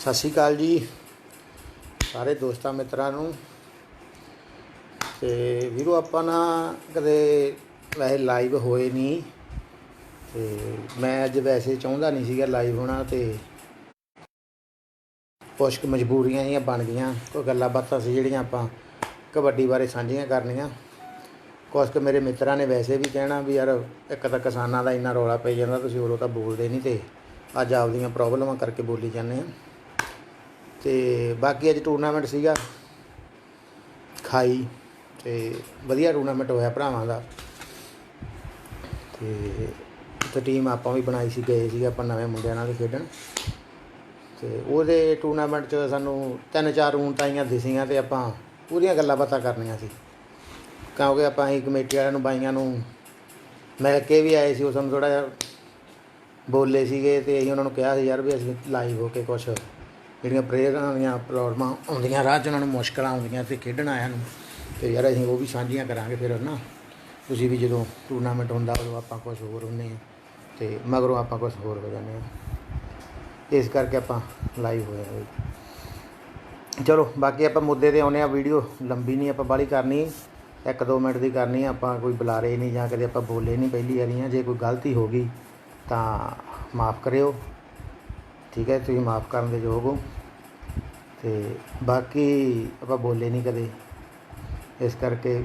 ਸਤਿ ਸ਼੍ਰੀ ਅਕਾਲ ਜੀ। ਸਾਰੇ ਦੋਸਤਾਂ ਮਿੱਤਰਾਂ ਨੂੰ। ਤੇ ਵੀਰੋ, ਆਪਾਂ ਨਾ ਕਦੇ ਵੈਸੇ ਲਾਈਵ ਹੋਏ ਨਹੀਂ। ਤੇ ਮੈਂ ਅੱਜ ਵੈਸੇ ਚਾਹੁੰਦਾ ਨਹੀਂ ਸੀਗਾ ਲਾਈਵ ਹੋਣਾ ਤੇ ਕੁਛ ਕੁ ਮਜਬੂਰੀਆਂ ਹੀ ਬਣ ਗਈਆਂ। ਕੋਈ ਗੱਲਾਂ ਬਾਤਾਂ ਸੀ ਜਿਹੜੀਆਂ ਆਪਾਂ ਕਬੱਡੀ ਬਾਰੇ ਸਾਂਝੀਆਂ ਕਰਨੀਆਂ। ਕੁਛ ਕੁ ਮੇਰੇ ਮਿੱਤਰਾਂ ਨੇ ਵੈਸੇ ਵੀ ਕਹਿਣਾ ਵੀ ਯਾਰ, ਇੱਕ ਤਾਂ ਕਿਸਾਨਾਂ ਦਾ ਇੰਨਾ ਰੌਲਾ ਪਈ ਜਾਂਦਾ, ਤੁਸੀਂ ਉਰੋਂ ਤਾਂ ਬੋਲਦੇ ਨਹੀਂ ਤੇ ਅੱਜ ਆਪਦੀਆਂ ਪ੍ਰੋਬਲਮਾਂ ਕਰਕੇ ਬੋਲੀ ਜਾਂਦੇ ਆ। ਤੇ ਬਾਕੀ ਅੱਜ ਟੂਰਨਾਮੈਂਟ ਸੀਗਾ। ਖਾਈ ਤੇ ਵਧੀਆ ਟੂਰਨਾਮੈਂਟ ਹੋਇਆ ਭਰਾਵਾਂ ਦਾ। ਤੇ ਤੇ ਟੀਮ ਆਪਾਂ ਵੀ ਬਣਾਈ ਸੀ, ਗਏ ਸੀ ਆਪਾਂ ਨਵੇਂ ਮੁੰਡਿਆਂ ਨਾਲ ਖੇਡਣ। ਤੇ ਉਹਦੇ ਟੂਰਨਾਮੈਂਟ 'ਚ ਸਾਨੂੰ ਤਿੰਨ ਚਾਰ ਊਂਟ ਆਈਆਂ ਦਿਸੀਆਂ ਤੇ ਆਪਾਂ ਪੂਰੀਆਂ ਗੱਲਾਂ ਬਾਤਾਂ ਕਰਨੀਆਂ ਸੀ। ਕਿਉਂਕਿ ਆਪਾਂ ਹੀ ਕਮੇਟੀ ਵਾਲਿਆਂ ਨੂੰ, ਬਾਈਆਂ ਨੂੰ ਮਿਲ ਕੇ ਵੀ ਆਏ ਸੀ ਉਸ ਨੂੰ ਥੋੜਾ ਜਿਹਾ ਬੋਲੇ ਸੀਗੇ ਤੇ ਅਸੀਂ ਉਹਨਾਂ ਨੂੰ ਕਿਹਾ ਸੀ, ਯਾਰ ਵੀ ਅਸੀਂ ਲਾਈਵ ਹੋ ਕੇ ਕੁਝ ਜਿਹੜੀਆਂ ਪ੍ਰੇਰਨਾ ਦੀਆਂ ਪ੍ਰੋਬਲਮਾਂ ਆਉਂਦੀਆਂ, ਰਾਹ 'ਚ ਉਹਨਾਂ ਨੂੰ ਮੁਸ਼ਕਲਾਂ ਆਉਂਦੀਆਂ ਤੇ ਖੇਡਣ ਆਇਆਂ ਨੂੰ। ਤੇ ਯਾਰ ਅਸੀਂ ਉਹ ਵੀ ਸਾਂਝੀਆਂ ਕਰਾਂਗੇ ਫਿਰ ਨਾ ਤੁਸੀਂ ਵੀ ਜਦੋਂ ਟੂਰਨਾਮੈਂਟ ਹੁੰਦਾ, ਉਦੋਂ ਆਪਾਂ ਕੁਝ ਹੋਰ ਹੁੰਨੇ ਆ ਤੇ ਮਗਰੋਂ ਆਪਾਂ ਕੁਝ ਹੋਰ ਹੋ। ਜਾਂਦੇ ਆ ਇਸ ਕਰਕੇ ਆਪਾਂ ਲਾਈਵ ਹੋਏ ਆ ਬਈ। ਚਲੋ, ਬਾਕੀ ਆਪਾਂ ਮੁੱਦੇ ਤੇ ਆਉਨੇ ਆ ਵੀਡੀਓ ਲੰਬੀ ਨਹੀਂ, ਆਪਾਂ ਬਾਲੀ ਕਰਨੀ। ਇੱਕ ਦੋ ਮਿੰਟ ਦੀ ਕਰਨੀ, ਆਪਾਂ ਕੋਈ ਬੁਲਾਰੇ ਨਹੀਂ ਜਾਂ ਕਦੇ ਆਪਾਂ ਬੋਲੇ ਨਹੀਂ ਪਹਿਲੀ ਵਾਰੀ। ਆ ਜੇ ਕੋਈ ਗਲਤੀ ਹੋ ਗਈ, ਤਾਂ ਮਾਫ ਕਰਿਓ। ਠੀਕ ਹੈ, ਤੁਸੀਂ ਮਾਫ ਕਰਨ ਦੇ ਯੋਗ ਹੋ। ਤੇ ਬਾਕੀ ਆਪਾਂ ਬੋਲੇ ਨਹੀਂ ਕਦੇ। ਇਸ ਕਰਕੇ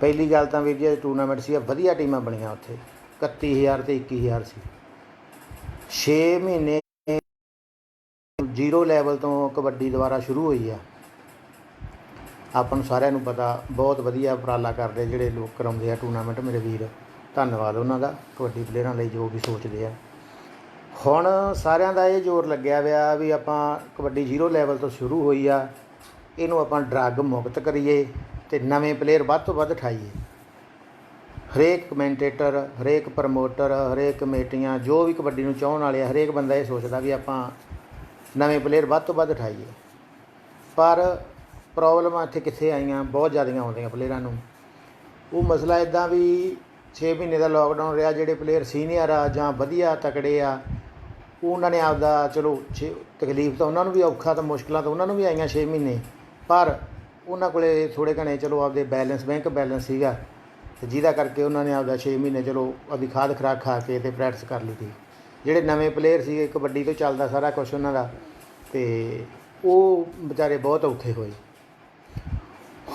ਪਹਿਲੀ ਗੱਲ ਤਾਂ ਵੀਰ ਜੀ ਟੂਰਨਾਮੈਂਟ ਸੀ ਵਧੀਆ ਟੀਮਾਂ ਬਣੀਆਂ ਉੱਥੇ। 31000 ਤੇ 21000 ਸੀ। 6 ਮਹੀਨੇ ਜ਼ੀਰੋ ਲੈਵਲ ਤੋਂ ਕਬੱਡੀ ਦੁਬਾਰਾ ਸ਼ੁਰੂ ਹੋਈ ਆ। ਆਪਾਂ ਨੂੰ ਸਾਰਿਆਂ ਨੂੰ ਪਤਾ, ਬਹੁਤ ਵਧੀਆ ਉਪਰਾਲਾ ਕਰਦੇ ਜਿਹੜੇ ਲੋਕ ਕਰਾਉਂਦੇ ਆ ਟੂਰਨਾਮੈਂਟ ਮੇਰੇ ਵੀਰ, ਧੰਨਵਾਦ ਉਹਨਾਂ ਦਾ। ਕਬੱਡੀ ਪਲੇਅਰਾਂ ਲਈ ਜੋ ਵੀ ਸੋਚਦੇ ਆ। ਹੁਣ ਸਾਰਿਆਂ ਦਾ ਇਹ ਜ਼ੋਰ ਲੱਗਿਆ ਹੋਇਆ ਵੀ ਆਪਾਂ ਕਬੱਡੀ ਜ਼ੀਰੋ ਲੈਵਲ ਤੋਂ ਸ਼ੁਰੂ ਹੋਈ ਆ, ਇਹਨੂੰ ਆਪਾਂ ਡਰੱਗ ਮੁਕਤ ਕਰੀਏ ਤੇ ਨਵੇਂ ਪਲੇਅਰ ਵੱਧ ਤੋਂ ਵੱਧ ਠਾਈਏ ਹਰੇਕ ਕਮੈਂਟੇਟਰ ਹਰੇਕ ਪ੍ਰਮੋਟਰ ਹਰੇਕ ਕਮੇਟੀਆਂ, ਜੋ ਵੀ ਕਬੱਡੀ ਨੂੰ ਚਾਹਣ ਵਾਲੇ ਆ, ਹਰੇਕ ਬੰਦਾ ਇਹ ਸੋਚਦਾ ਵੀ ਆਪਾਂ ਨਵੇਂ ਪਲੇਅਰ ਵੱਧ ਤੋਂ ਵੱਧ ਠਾਈਏ ਪਰ ਪ੍ਰੋਬਲਮਾਂ ਇੱਥੇ ਕਿੱਥੇ ਆਈਆਂ? ਬਹੁਤ ਜ਼ਿਆਦੀਆਂ ਆਉਂਦੀਆਂ ਪਲੇਅਰਾਂ ਨੂੰ। ਉਹ ਮਸਲਾ ਇਦਾਂ ਵੀ 6 ਮਹੀਨੇ ਦਾ ਲੋਕਡਾਊਨ ਰਿਹਾ, ਜਿਹੜੇ ਪਲੇਅਰ ਸੀਨੀਅਰ ਆ ਜਾਂ ਵਧੀਆ ਤਕੜੇ ਆ ਉਹਨਾਂ ਨੇ ਆਪਦਾ ਚਲੋ ਛੇ- ਤਕਲੀਫ ਤਾਂ ਉਹਨਾਂ ਨੂੰ ਵੀ ਔਖਾ ਤਾਂ ਮੁਸ਼ਕਲਾਂ ਤਾਂ ਉਹਨਾਂ ਨੂੰ ਵੀ ਆਈਆਂ 6 ਮਹੀਨੇ। ਪਰ ਉਹਨਾਂ ਕੋਲੇ ਥੋੜੇ ਘਣੇ ਚਲੋ ਆਪਦੇ ਬੈਲੈਂਸ, ਬੈਂਕ ਬੈਲੈਂਸ ਸੀਗਾ ਤੇ ਜਿਹਦਾ ਕਰਕੇ ਉਹਨਾਂ ਨੇ ਆਪਦਾ 6 ਮਹੀਨੇ ਚਲੋ ਆਪਦੀ ਖਾਦ ਖਰਾਕ ਖਾ ਕੇ ਤੇ ਪ੍ਰੈਕਟਿਸ ਕਰ ਲਈ ਸੀ। ਜਿਹੜੇ ਨਵੇਂ ਪਲੇਅਰ ਸੀਗੇ ਕਬੱਡੀ ਤੋਂ ਚੱਲਦਾ ਸਾਰਾ ਕੁਝ ਉਹਨਾਂ ਦਾ ਤੇ ਉਹ ਵਿਚਾਰੇ ਬਹੁਤ ਔਖੇ ਹੋਏ।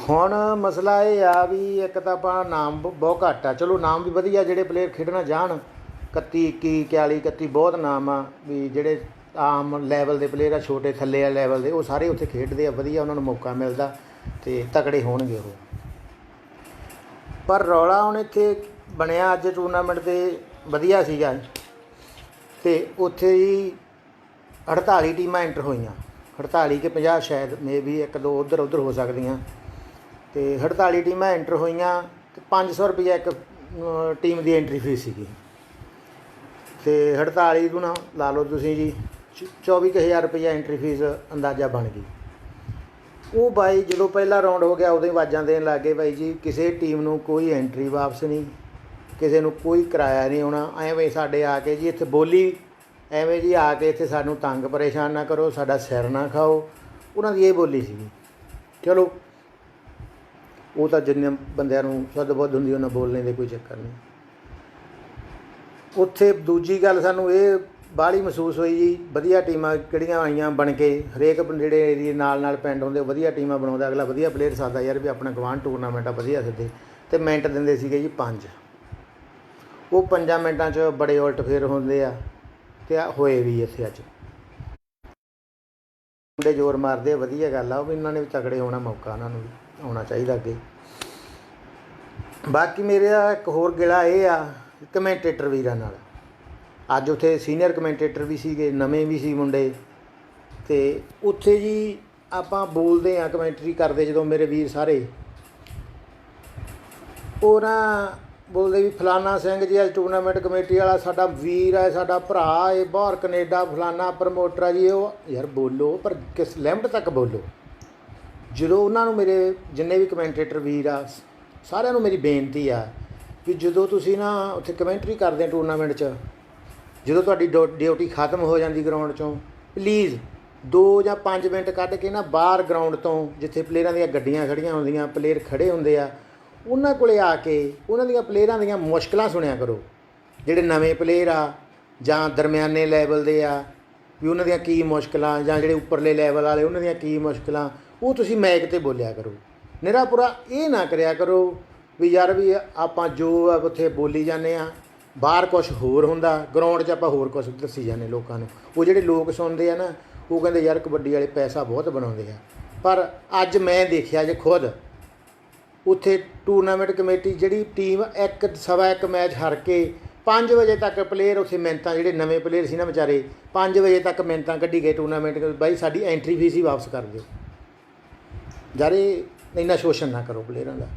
ਹੁਣ ਮਸਲਾ ਇਹ ਆ ਵੀ ਇੱਕ ਤਾਂ ਆਪਾਂ ਨਾਮ ਬਹੁਤ ਘੱਟ ਆ। ਚਲੋ ਨਾਮ ਵੀ ਵਧੀਆ ਜਿਹੜੇ ਪਲੇਅਰ ਖੇਡਣਾ ਜਾਣ 31 21 41 31 ਬਹੁਤ ਨਾਮ ਆ ਵੀ ਜਿਹੜੇ ਆਮ ਲੈਵਲ ਦੇ ਪਲੇਅਰ ਆ, ਛੋਟੇ ਥੱਲੇ ਆ ਲੈਵਲ ਦੇ, ਉਹ ਸਾਰੇ ਉੱਥੇ ਖੇਡਦੇ ਆ, ਵਧੀਆ ਉਹਨਾਂ ਨੂੰ ਮੌਕਾ ਮਿਲਦਾ ਤੇ ਤਕੜੇ ਹੋਣਗੇ ਉਹ। ਪਰ ਰੌਲਾ ਹੁਣ ਇੱਥੇ ਬਣਿਆ ਅੱਜ ਟੂਰਨਾਮੈਂਟ ਦੇ ਵਧੀਆ ਸੀਗਾ। ਤੇ ਉੱਥੇ ਹੀ 48 ਟੀਮਾਂ ਐਂਟਰ ਹੋਈਆਂ। 48 ਕਿ 50 ਸ਼ਾਇਦ ਮੇ ਵੀ ਇੱਕ ਦੋ ਉਧਰ ਉਧਰ ਹੋ ਸਕਦੀਆਂ। ਤੇ 48 ਟੀਮਾਂ ਐਂਟਰ ਹੋਈਆਂ ਤੇ 500 ਰੁਪਏ ਇੱਕ ਟੀਮ ਦੀ ਐਂਟਰੀ ਫੀਸ ਸੀਗੀ। ਤੇ 48 ਗੁਣਾ ਲਾ ਲਓ ਤੁਸੀਂ ਜੀ 24000 ਰੁਪਏ ਐਂਟਰੀ ਫੀਸ ਅੰਦਾਜ਼ਾ ਬਣ ਗਈ। ਉਹ ਬਾਈ ਜਦੋਂ ਪਹਿਲਾ ਰਾਉਂਡ ਹੋ ਗਿਆ, ਉਦੋਂ ਹੀ ਆਵਾਜ਼ਾਂ ਦੇਣ ਲੱਗੇ ਬਾਈ ਜੀ, ਕਿਸੇ ਟੀਮ ਨੂੰ ਕੋਈ ਐਂਟਰੀ ਵਾਪਸ ਨਹੀਂ, ਕਿਸੇ ਨੂੰ ਕੋਈ ਕਿਰਾਇਆ ਨਹੀਂ ਆਉਣਾ, ਐਵੇਂ ਸਾਡੇ ਆ ਕੇ ਜੀ ਇੱਥੇ ਬੋਲੀ, ਐਵੇਂ ਜੀ ਆ ਕੇ ਇੱਥੇ ਸਾਨੂੰ ਤੰਗ ਪਰੇਸ਼ਾਨ ਨਾ ਕਰੋ, ਸਾਡਾ ਸਿਰ ਨਾ ਖਾਓ। ਉਹਨਾਂ ਦੀ ਇਹ ਬੋਲੀ ਸੀਗੀ। ਚਲੋ, ਉਹ ਤਾਂ ਜਿੰਨੇ ਬੰਦਿਆਂ ਨੂੰ ਸਦ ਬੁੱਧ ਹੁੰਦੀ, ਉਹਨਾਂ ਬੋਲਣੇ ਦੇ ਕੋਈ ਚੱਕਰ ਨਹੀਂ। ਉੱਥੇ ਦੂਜੀ ਗੱਲ ਸਾਨੂੰ ਇਹ ਬਾਹਲੀ ਮਹਿਸੂਸ ਹੋਈ ਜੀ, ਵਧੀਆ ਟੀਮਾਂ ਕਿਹੜੀਆਂ ਆਈਆਂ ਬਣ ਕੇ, ਹਰੇਕ ਜਿਹੜੇ ਏਰੀਏ ਨਾਲ ਨਾਲ ਪਿੰਡ ਹੁੰਦੇ, ਵਧੀਆ ਟੀਮਾਂ ਬਣਾਉਂਦਾ, ਅਗਲਾ ਵਧੀਆ ਪਲੇਅਰ ਸਾਦਾ ਯਾਰ ਵੀ ਆਪਣਾ ਗਵਾਂਢ ਟੂਰਨਾਮੈਂਟ ਆ, ਵਧੀਆ ਸਿੱਧੇ। ਤੇ ਮਿੰਟ ਦਿੰਦੇ ਸੀਗੇ ਜੀ ਪੰਜ। ਉਹ ਪੰਜਾਂ ਮਿੰਟਾਂ 'ਚ ਬੜੇ ਉਲਟ ਫੇਰ ਹੁੰਦੇ ਆ, ਤੇ ਹੋਏ ਵੀ ਇੱਥੇ ਅੱਜ। ਮੁੰਡੇ ਜ਼ੋਰ ਮਾਰਦੇ ਆ, ਵਧੀਆ ਗੱਲ ਆ, ਉਹ ਵੀ ਇਹਨਾਂ ਨੇ ਵੀ ਤਕੜੇ ਹੋਣਾ ਮੌਕਾ, ਉਹਨਾਂ ਨੂੰ ਵੀ ਆਉਣਾ ਚਾਹੀਦਾ ਅੱਗੇ। ਬਾਕੀ ਮੇਰਾ ਇੱਕ ਹੋਰ ਗਿਲਾ ਇਹ ਆ ਕਮੈਂਟੇਟਰ ਵੀਰਾਂ ਨਾਲ। ਅੱਜ ਉੱਥੇ ਸੀਨੀਅਰ ਕਮੈਂਟੇਟਰ ਵੀ ਸੀਗੇ, ਨਵੇਂ ਵੀ ਸੀ ਮੁੰਡੇ। ਤੇ ਉੱਥੇ ਜੀ ਆਪਾਂ ਬੋਲਦੇ ਆ ਕਮੈਂਟਰੀ ਕਰਦੇ ਜਦੋਂ ਮੇਰੇ ਵੀਰ ਸਾਰੇ। ਉਹ ਨਾ ਬੋਲਦੇ ਵੀ ਫਲਾਨਾ ਸਿੰਘ ਜੀ, ਅੱਜ ਟੂਰਨਾਮੈਂਟ ਕਮੇਟੀ ਵਾਲਾ ਸਾਡਾ ਵੀਰ ਹੈ, ਸਾਡਾ ਭਰਾ ਹੈ, ਬਾਹਰ ਕੈਨੇਡਾ ਫਲਾਨਾ ਪ੍ਰਮੋਟਰ ਆ ਜੀ, ਉਹ ਯਾਰ ਬੋਲੋ, ਪਰ ਕਿਸ ਲਿਮਟ ਤੱਕ ਬੋਲੋ। ਜਦੋਂ ਉਹਨਾਂ ਨੂੰ ਮੇਰੇ ਜਿੰਨੇ ਵੀ ਕਮੈਂਟੇਟਰ ਵੀਰ ਆ, ਸਾਰਿਆਂ ਨੂੰ ਮੇਰੀ ਬੇਨਤੀ ਆ ਕਿ ਜਦੋਂ ਤੁਸੀਂ ਨਾ ਉੱਥੇ ਕਮੈਂਟਰੀ ਕਰਦੇ ਟੂਰਨਾਮੈਂਟ 'ਚ, ਜਦੋਂ ਤੁਹਾਡੀ ਡਿਊ- ਡਿਊਟੀ ਖਤਮ ਹੋ ਜਾਂਦੀ ਗਰਾਊਂਡ 'ਚੋਂ ਪਲੀਜ਼ 2 ਜਾਂ 5 ਮਿੰਟ ਕੱਢ ਕੇ ਨਾ ਬਾਹਰ ਗਰਾਊਂਡ ਤੋਂ, ਜਿੱਥੇ ਪਲੇਅਰਾਂ ਦੀਆਂ ਗੱਡੀਆਂ ਖੜੀਆਂ ਹੁੰਦੀਆਂ ਪਲੇਅਰ ਖੜੇ ਹੁੰਦੇ ਆ, ਉਹਨਾਂ ਕੋਲੇ ਆ ਕੇ ਉਹਨਾਂ ਦੀਆਂ ਪਲੇਅਰਾਂ ਦੀਆਂ ਮੁਸ਼ਕਲਾਂ ਸੁਣਿਆ ਕਰੋ। ਜਿਹੜੇ ਨਵੇਂ ਪਲੇਅਰ ਆ, ਜਾਂ ਦਰਮਿਆਨੇ ਲੈਵਲ ਦੇ ਆ, ਵੀ ਉਹਨਾਂ ਦੀਆਂ ਕੀ ਮੁਸ਼ਕਲਾਂ, ਜਾਂ ਜਿਹੜੇ ਉੱਪਰਲੇ ਲੈਵਲ ਵਾਲੇ, ਉਹਨਾਂ ਦੀਆਂ ਕੀ ਮੁਸ਼ਕਲਾਂ, ਉਹ ਤੁਸੀਂ ਮੈਕ ਤੇ ਬੋਲਿਆ ਕਰੋ। ਨਿਰਾਪੁਰਾ ਇਹ ਨਾ ਕਰਿਆ ਕਰੋ ਵੀ ਯਾਰ ਵੀ ਆਪਾਂ ਜੋ ਉੱਥੇ ਬੋਲੀ ਜਾਂਦੇ ਆ ਬਾਹਰ ਕੁਝ ਹੋਰ ਹੁੰਦਾ ਗਰਾਊਂਡ 'ਚ ਆਪਾਂ ਹੋਰ ਕੁਝ ਦੱਸੀ ਜਾਂਦੇ ਲੋਕਾਂ ਨੂੰ। ਉਹ ਜਿਹੜੇ ਲੋਕ ਸੁਣਦੇ ਆ ਨਾ, ਉਹ ਕਹਿੰਦੇ ਯਾਰ ਕਬੱਡੀ ਵਾਲੇ ਪੈਸਾ ਬਹੁਤ ਬਣਾਉਂਦੇ ਆ। ਪਰ ਅੱਜ ਮੈਂ ਦੇਖਿਆ ਜੇ ਖੁਦ, ਉੱਥੇ ਟੂਰਨਾਮੈਂਟ ਕਮੇਟੀ ਜਿਹੜੀ ਟੀਮ ਇੱਕ ਸਵਾ ਇੱਕ ਮੈਚ ਹਾਰ ਕੇ 5 ਵਜੇ ਤੱਕ ਪਲੇਅਰ ਉੱਥੇ ਮਿਹਨਤਾਂ ਜਿਹੜੇ ਨਵੇਂ ਪਲੇਅਰ ਸੀ ਨਾ ਵਿਚਾਰੇ 5 ਵਜੇ ਤੱਕ ਮਿਹਨਤਾਂ ਕੱਢੀ ਗਏ ਟੂਰਨਾਮੈਂਟ ਬਾਈ ਸਾਡੀ ਐਂਟਰੀ ਫੀਸ ਹੀ ਵਾਪਸ ਕਰ ਦਿਓ। ਜਾਰੇ ਇੰਨਾ ਸ਼ੋਸ਼ਣ ਨਾ ਕਰੋ ਪਲੇਅਰਾਂ ਦਾ।